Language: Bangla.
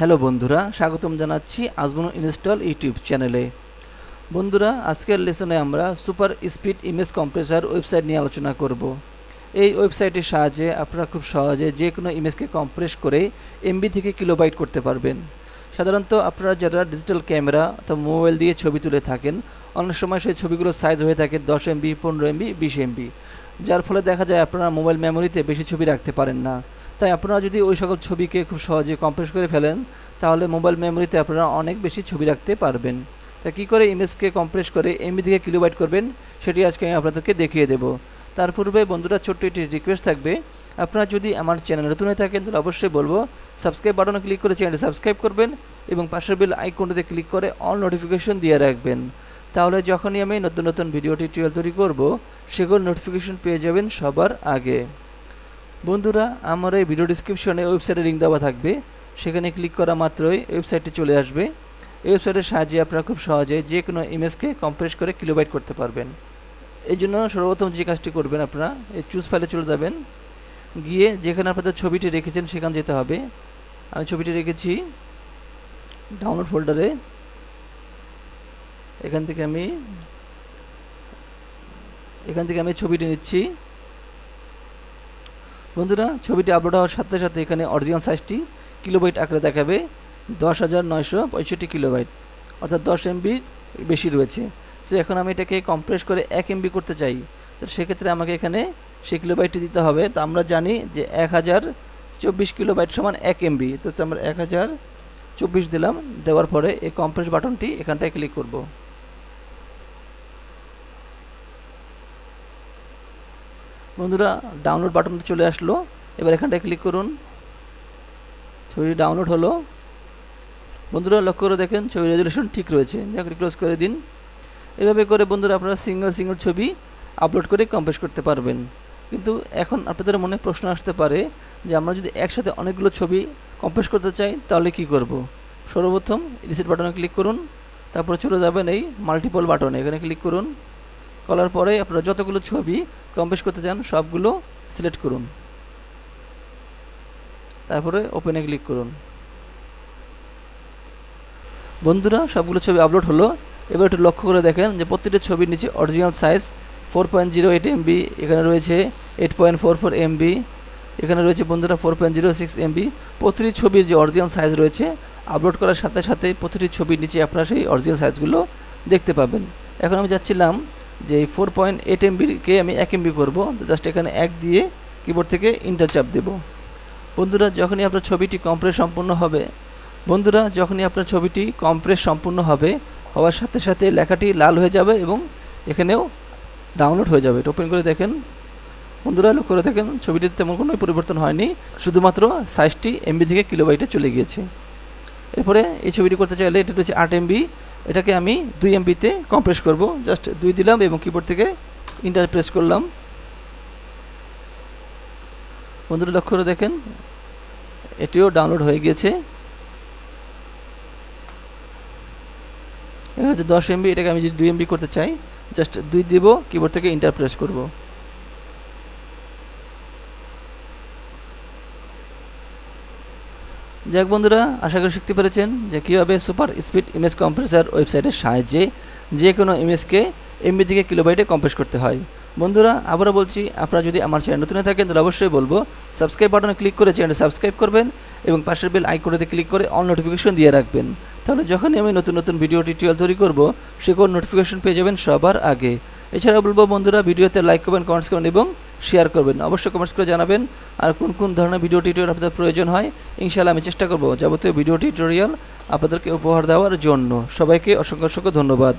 হ্যালো বন্ধুরা, স্বাগতম জানাচ্ছি আজমন ইনস্টল ইউটিউব চ্যানেলে। বন্ধুরা, আজকের লেসনে আমরা super speed image compressor website নিয়ে আলোচনা করব। এই ওয়েবসাইটের সাহায্যে আপনারা খুব সহজে যে কোনো ইমেজকে কম্প্রেস করে এমবি থেকে কিলোবাইট করতে পারবেন। সাধারণত আপনারা যারা ডিজিটাল ক্যামেরা অথবা মোবাইল দিয়ে ছবি তুলে থাকেন, অনেক সময় সেই ছবিগুলোর সাইজ হয়ে থাকে দশ এমবি পনেরো এমবি বিশ এমবি যার ফলে দেখা যায় আপনারা মোবাইল মেমোরিতে বেশি ছবি রাখতে পারেন না। তাই আপনারা যদি ওই সকল ছবিকে খুব সহজে কম্প্রেস করে ফেলেন, তাহলে মোবাইল মেমোরিতে আপনারা অনেক বেশি ছবি রাখতে পারবেন। তা কী করে ইমেজকে কম্প্রেস করে এমবি থেকে কিলোবাইট করবেন, সেটি আজকে আমি আপনাদেরকে দেখিয়ে দেব। তার পূর্বে বন্ধুরা ছোট্ট একটি রিকোয়েস্ট থাকবে। আপনারা যদি আমার চ্যানেল নতুন হয়ে থাকেন, তাহলে অবশ্যই বলব সাবস্ক্রাইব বাটনে ক্লিক করে চ্যানেলটি সাবস্ক্রাইব করবেন এবং পাশের বেল আইকনটিতে ক্লিক করে অল নোটিফিকেশন দিয়ে রাখবেন। তাহলে যখনই আমি নতুন নতুন ভিডিও টিউটোরিয়াল তৈরি করব, সেগুলো নোটিফিকেশন পেয়ে যাবেন সবার আগে। বন্ধুরা, আমার এই ভিডিও ডিসক্রিপশনে ওয়েবসাইটের লিঙ্ক দেওয়া থাকবে। সেখানে ক্লিক করা মাত্রই ওয়েবসাইটটি চলে আসবে। ওয়েবসাইটের সাহায্যে আপনারা খুব সহজে যে কোনো ইমেজকে কম্প্রেস করে কিলোবাইট করতে পারবেন। এই জন্য সর্বপ্রথম যে কাজটি করবেন আপনারা, এই চুজ ফাইলে চলে যাবেন। গিয়ে যেখানে আপনাদের ছবিটি রেখেছেন সেখানে যেতে হবে। আমি ছবিটি রেখেছি ডাউনলোড ফোল্ডারে এখান থেকে আমি, এখান থেকে আমি ছবিটি নিচ্ছি। বন্ধুরা, ছবিটি আপলোড হওয়ার সাথে সাথে এখানে অরিজিনাল সাইজটি কিলোবাইট আকারে দেখাবে। দশ হাজার নয়শো পঁয়ষট্টি কিলোবাইট অর্থাৎ দশ এমবি বেশি রয়েছে। সো এখন আমি এটাকে কম্প্রেস করে এক এমবি করতে চাই। তো সেক্ষেত্রে আমাকে এখানে সেই কিলোবাইটটি দিতে হবে। তো আমরা জানি যে এক হাজার চব্বিশ কিলোবাইট সমান এক এমবি তো আমরা এক হাজার চব্বিশ দিলাম, দেওয়ার পরে এই কম্প্রেস বাটনটি এখানটায় ক্লিক করব। বন্ধুরা ডাউনলোড বাটনটি চলে আসলো। এবার এখানটায় ক্লিক করুন। ছবিটি ডাউনলোড হলো। বন্ধুরা, লক্ষ্য করে দেখেন, ছবির রেজলিউশন ঠিক রয়েছে। যাকে ক্লোজ করে দিন। এভাবে করে বন্ধুরা, আপনারা সিঙ্গেল সিঙ্গেল ছবি আপলোড করে কম্পোজ করতে পারবেন। কিন্তু এখন আপনাদের মনে প্রশ্ন আসতে পারে যে, আমরা যদি একসাথে অনেকগুলো ছবি কম্পোজ করতে চাই, তাহলে কি করব। সর্বপ্রথম রিসেট বাটনে ক্লিক করুন। তারপরে চলে যাবেন এই মাল্টিপল বাটনে এখানে ক্লিক করুন। করার পরে আপনারা যতগুলো ছবি কম্পোজ করতে চান, সবগুলো সিলেক্ট করুন। তারপরে ওপেনে ক্লিক করুন। বন্ধুরা, সবগুলো ছবি আপলোড হলো। এবার একটু লক্ষ্য করে দেখেন যে প্রত্যেকটা ছবির নিচে original size four point zero eight MB এখানে রয়েছে eight point four four MB এখানে রয়েছে বন্ধুরা four point zero six MB প্রতিটি ছবির যে অরিজিনাল সাইজ রয়েছে আপলোড করার সাথে সাথে প্রতিটি ছবির নিচে আপনারা সেই অরিজিনাল সাইজগুলো দেখতে পাবেন। এখন আমি যাচ্ছিলাম যে এই ফোর পয়েন্ট এইট এমবিকে আমি এক এমবি করব জাস্ট এখানে এক দিয়ে কিবোর্ড থেকে ইন্টার চাপ দেবো। বন্ধুরা, যখনই আপনার ছবিটি কম্প্রেস সম্পূর্ণ হবে, বন্ধুরা, যখনই আপনার ছবিটি কম্প্রেস সম্পূর্ণ হবে, হওয়ার সাথে সাথে লেখাটি লাল হয়ে যাবে এবং এখানেও ডাউনলোড হয়ে যাবে। ওপেন করে দেখেন। বন্ধুরা, লক্ষ্য করে দেখেন, ছবিটিতে তেমন কোনো পরিবর্তন হয়নি, শুধুমাত্র সাইজটি এমবি থেকে কিলোবাইটে চলে গিয়েছে। এরপরে এই ছবিটি করতে চাইলে এটা রয়েছে আট এমবি এটাকে আমি দুই এমবিতে কম্প্রেস করব। জাস্ট দুই দিলাম এবং কিবোর্ড থেকে ইন্টার প্রেস করলাম। বন্ধুরা লক্ষ্য করে দেখেন, এটিও ডাউনলোড হয়ে গিয়েছে। এটা হচ্ছে দশ এমবি এটাকে আমি যদি দুই এমবি করতে চাই জাস্ট দুই দিব কিবোর্ড থেকে ইন্টার প্রেস করব। যাক বন্ধুরা, আশা করি শিখতে পেরেছেন যে কীভাবে সুপার স্পিড ইমেজ কম্প্রেসার ওয়েবসাইটের সাহায্যে যে কোনো ইমেজকে এমবি থেকে কিলোবাইটে কম্প্রেস করতে হয়। বন্ধুরা, আবারও বলছি, আপনারা যদি আমার চ্যানেল নতুন থাকেন, তাহলে অবশ্যই বলব, সাবস্ক্রাইব বাটনে ক্লিক করে চ্যানেলটি সাবস্ক্রাইব করবেন এবং পাশের বেল আইকনটিতে ক্লিক করে অল নোটিফিকেশন দিয়ে রাখবেন। তাহলে যখনই আমি নতুন নতুন ভিডিও টিউটোরিয়াল তৈরি করব সেগুলোর নোটিফিকেশন পেয়ে যাবেন সবার আগে। এছাড়া বলব বন্ধুরা, ভিডিওতে লাইক করবেন কমেন্টস করবেন এবং শেয়ার করবেন অবশ্যই কমেন্টস করে জানাবেন আর কোন কোন ধরনের ভিডিও টিউটোরিয়াল আপনাদের প্রয়োজন হয়, ইনশাআল্লাহ আমি চেষ্টা করব যাবতীয় ভিডিও টিউটোরিয়াল আপনাদেরকে উপহার দেওয়ার জন্য। সবাইকে অসংখ্য অসংখ্য ধন্যবাদ।